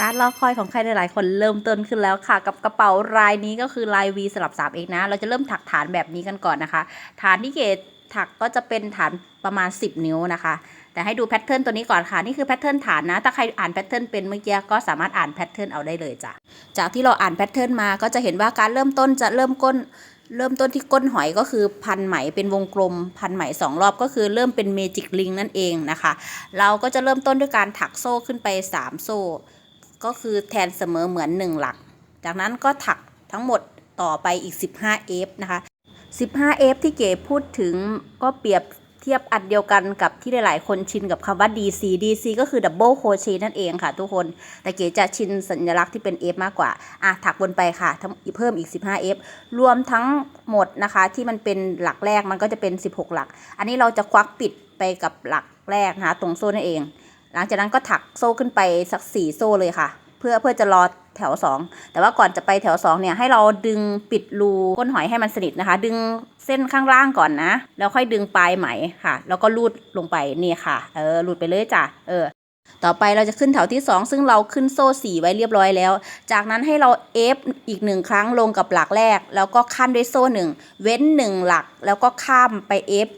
การรอคอยของใครหลายๆคนเริ่มต้นขึ้นแล้วค่ะ กับกระเป๋ารายนี้ก็คือลาย V สลับ3เองนะ เราจะเริ่มถักฐานแบบนี้กันก่อนนะคะ ฐานที่เกดถักก็จะเป็นฐานประมาณ 10 นิ้วนะคะ แต่ให้ดูแพทเทิร์นตัวนี้ก่อนค่ะ นี่คือแพทเทิร์นฐานนะ ถ้าใครอ่านแพทเทิร์นเป็นเมื่อกี้ก็สามารถอ่านแพทเทิร์นเอาได้เลยจ้ะ จากที่เราอ่านแพทเทิร์นมาก็จะเห็นว่าการเริ่มต้นจะเริ่มก้นเริ่มต้นที่ก้นหอยก็คือพันไหมเป็นวงกลม พันไหมสองรอบก็คือเริ่มเป็นเมจิกลิงนั่นเองนะคะ เราก็จะเริ่มต้นด้วยการถักโซ่ขึ้นไป 3 โซ่ ก็คือแทนเสมอเหมือน 1 หลัก จากนั้นก็ถักทั้งหมดต่อไปอีก 15 f นะคะ 15 f ที่เก๋พูดถึงก็เปรียบเทียบอันเดียวกันกับที่หลายๆ คนชินกับคำว่า DC DC ก็คือ double crochet นั่นเองค่ะทุกคน แต่เก๋จะชินสัญลักษณ์ที่เป็น F มากกว่า อะ ถักบนไปค่ะทั้งเพิ่มอีก 15 F รวมทั้งหมดนะคะที่มันเป็นหลักแรกมันก็จะเป็น 16 หลัก อันนี้เราจะควักปิดไปกับหลักแรกนะคะตรงโซ่นั่นเอง หลังจากนั้นก็ถักโซ่ขึ้นไปสัก4โซ่เลยค่ะ เพื่อเพื่อจะรอแถว 2 แต่ว่าก่อนจะไปแถว 2 เนี่ยให้เราดึงปิดรูก้นหอยให้มันสนิทนะคะ ดึงเส้นข้างล่างก่อนนะ แล้วค่อยดึงปลายไหมค่ะ แล้วก็ลูดลงไปนี่ค่ะ เออลูดไปเลยจ้ะเออ ต่อไปเราจะขึ้นแถวที่ 2 ซึ่งเราขึ้นโซ่4ไว้เรียบร้อยแล้ว จากนั้นให้เราเอฟอีกหนึ่งครั้งลงกับหลักแรก แล้วก็ขั้นด้วยโซ่หนึ่งเว้นหนึ่งหลัก แล้วก็ข้ามไปเอฟ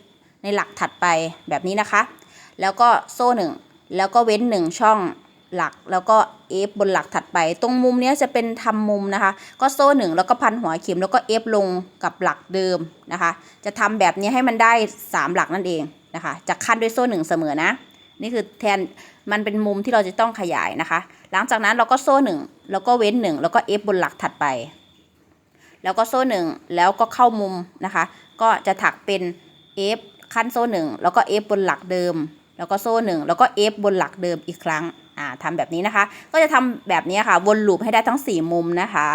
ในหลักถัดไปแบบนี้นะคะ แล้วก็โซ่หนึ่ง แล้วก็เว้นหนึ่งช่องหลักแล้วก็เอฟบนหลักถัดไป ตรงมุมนี้จะเป็นทำมุมนะคะ ก็โซ่หนึ่งแล้วก็พันหัวเข็มแล้วก็เอฟลงกับหลักเดิมนะคะ จะทำแบบนี้ให้มันได้ 3 หลักนั่นเองนะคะ จะขั้นด้วยโซ่หนึ่งเสมอนะ นี่คือแทนมันเป็นมุมที่เราจะต้องขยายนะคะ หลังจากนั้นเราก็โซ่หนึ่งแล้วก็เว้นหนึ่งแล้วก็เอฟบนหลักถัดไป แล้วก็โซ่หนึ่งแล้วก็เข้ามุมนะคะ ก็จะถักเป็นเอฟขั้นโซ่หนึ่งแล้วก็เอฟบนหลักเดิม แล้วก็โซ่หนึ่งแล้วก็เอฟบนหลักเดิมอีกครั้งอ่าทำแบบนี้นะคะ ก็จะทำแบบนี้ค่ะ วนลูปให้ได้ทั้ง 4 มุมนะคะ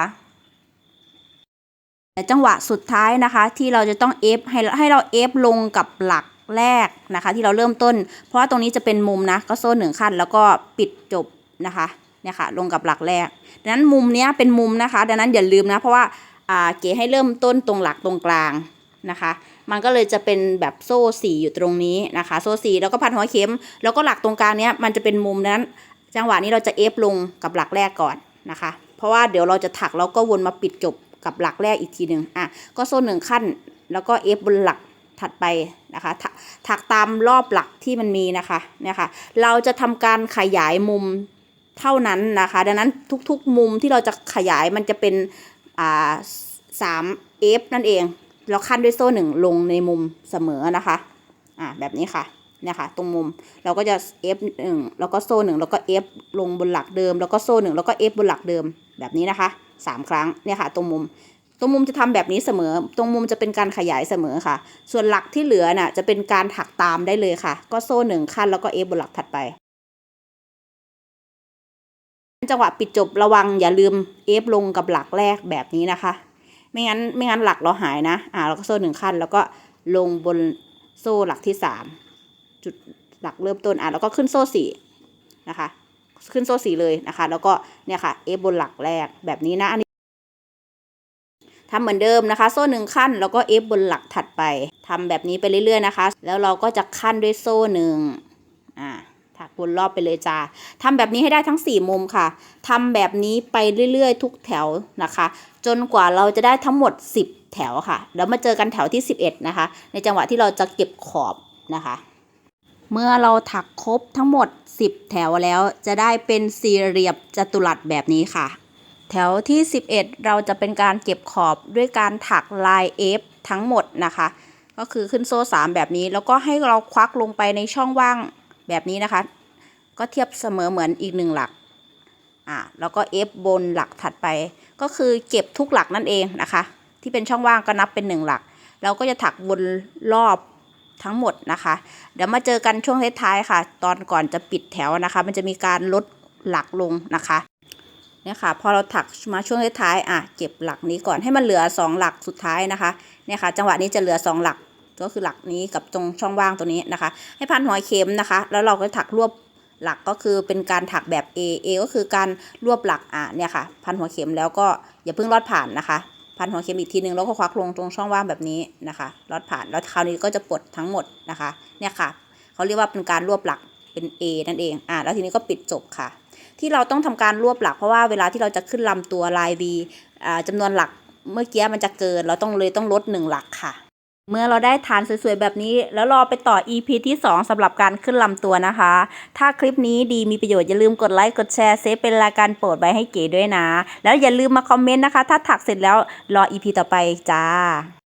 แต่จังหวะสุดท้ายนะคะ ที่เราจะต้องเอฟให้ให้เราเอฟลงกับหลักแรกนะคะ ที่เราเริ่มต้น เพราะว่าตรงนี้จะเป็นมุมนะก็โซ่หนึ่งขั้น แล้วก็ปิดจบนะคะเนี่ยค่ะลงกับหลักแรก ดังนั้นมุมนี้เป็นมุมนะคะ ดังนั้นอย่าลืมนะเพราะว่าอ่าเก๋ให้เริ่มต้นตรงหลักตรงกลาง นะคะ มันก็เลยจะเป็นแบบโซ่สี่อยู่ตรงนี้นะคะ โซ่สี่แล้วก็พันหัวเข็ม แล้วก็หลักตรงกลางเนี้ยมันจะเป็นมุมนั้น จังหวะนี้เราจะเอฟลงกับหลักแรกก่อนนะคะ เพราะว่าเดี๋ยวเราจะถักแล้วก็วนมาปิดจบกับหลักแรกอีกทีหนึ่งอะก็โซ่หนึ่งขั้น แล้วก็เอฟบนหลักถัดไปนะคะถถักตามรอบหลักที่มันมีนะคะเนี่ยค่ะเราจะทำการขยายมุมเท่านั้นนะคะ ดังนั้นทุกๆมุมที่เราจะขยายมันจะเป็นอ่าสามเอฟนั่นเอง เราขั้นด้วยโซ่หนึ่งลงในมุมเสมอนะคะอ่าแบบนี้ค่ะเนี่ยค่ะตรงมุมเราก็จะเอฟหนึ่งแล้วก็โซ่หนึ่งแล้วก็เอฟลงบนหลักเดิม แล้วก็โซ่หนึ่งแล้วก็เอฟบนหลักเดิมแบบนี้นะคะสามครั้งเนี่ยค่ะตรงมุม ตรงมุมจะทำแบบนี้เสมอ ตรงมุมจะเป็นการขยายเสมอค่ะ ส่วนหลักที่เหลือน่ะจะเป็นการถักตามได้เลยค่ะ ก็โซ่หนึ่งขั้นแล้วก็เอฟบนหลักถัดไปจังหวะปิดจบระวังอย่าลืมเอฟลงกับหลักแรกแบบนี้นะคะ ไม่งั้นไม่งั้นหลักเราหายนะ อ่าเราก็โซ่หนึ่งขั้น แล้วก็ลงบนโซ่หลักที่สามจุดหลักเริ่มต้นอะแล้วก็ขึ้นโซ่สี่นะคะ ขึ้นโซ่สี่เลยนะคะ แล้วก็เนี่ยค่ะเอฟบนหลักแรกแบบนี้นะอันนี้ทำเหมือนเดิมนะคะ โซ่หนึ่งขั้น แล้วก็เอฟบนหลักถัดไปทำแบบนี้ไปเรื่อยๆนะคะ แล้วเราก็จะขั้นด้วยโซ่หนึ่งอ่า ถักวนรอบไปเลยจ้าทำแบบนี้ให้ได้ทั้ง 4 มุมค่ะทำแบบนี้ไปเรื่อยๆ ทุกแถวนะคะ จนกว่าเราจะได้ทั้งหมด 10 แถวค่ะเดี๋ยวมาเจอกันแถวที่ 11 นะคะ ในจังหวะที่เราจะเก็บขอบนะคะ เมื่อเราถักครบทั้งหมด 10 แถวแล้วจะได้เป็นสี่เหลี่ยมจัตุรัสแบบนี้ค่ะ แถวที่ 11 เราจะเป็นการเก็บขอบด้วยการถักลาย F ทั้งหมดนะคะ ก็คือขึ้นโซ่ 3 แบบนี้ แล้วก็ให้เราควักลงไปในช่องว่าง แบบนี้นะคะ ก็เทียบเสมอเหมือนอีกหนึ่งหลักอ่าแล้วก็ F บนหลักถัดไป ก็คือเก็บทุกหลักนั่นเองนะคะ ที่เป็นช่องว่างก็นับเป็นหนึ่งหลัก เราก็จะถักวนรอบทั้งหมดนะคะ เดี๋ยวมาเจอกันช่วงท้ายๆค่ะ ตอนก่อนจะปิดแถวนะคะ มันจะมีการลดหลักลงนะคะเนี่ยค่ะพอเราถักมาช่วงท้ายๆอะเก็บหลักนี้ก่อนให้มันเหลือ 2 หลักสุดท้ายนะคะเนี่ยค่ะจังหวะนี้จะเหลือ 2 หลัก ก็คือหลักนี้กับตรงช่องว่างตัวนี้นะคะ ให้พันหัวเข็มนะคะ แล้วเราก็ถักรวบหลักก็คือเป็นการถักแบบ A A ก็คือการรวบหลักอะเนี่ยค่ะ พันหัวเข็มแล้วก็อย่าเพิ่งลอดผ่านนะคะ พันหัวเข็มอีกทีนึงแล้วก็ควักลงตรงช่องว่างแบบนี้นะคะลอดผ่านแล้วคราวนี้ก็จะปลดทั้งหมดนะคะ เนี่ยค่ะเขาเรียกว่าเป็นการรวบหลักเป็น A นั่นเองอะแล้วทีนี้ก็ปิดจบค่ะ ที่เราต้องทำการรวบหลักเพราะว่าเวลาที่เราจะขึ้นลำตัวลาย V อ่าจำนวนหลักเมื่อกี้มันจะเกินเราต้องเลยต้องลดหนึ่งหลักค่ะ เมื่อเราได้ฐานสวยๆ แบบนี้ แล้วรอไปต่อ EP ที่ 2สำหรับการขึ้นลำตัวนะคะ ถ้าคลิปนี้ดีมีประโยชน์อย่าลืมกดไลค์กดแชร์เซฟเป็นรายการโปรดไว้ให้เก๋ด้วยนะ แล้วอย่าลืมมาคอมเมนต์นะคะ ถ้าถักเสร็จแล้วรอ EP ต่อไปจ้า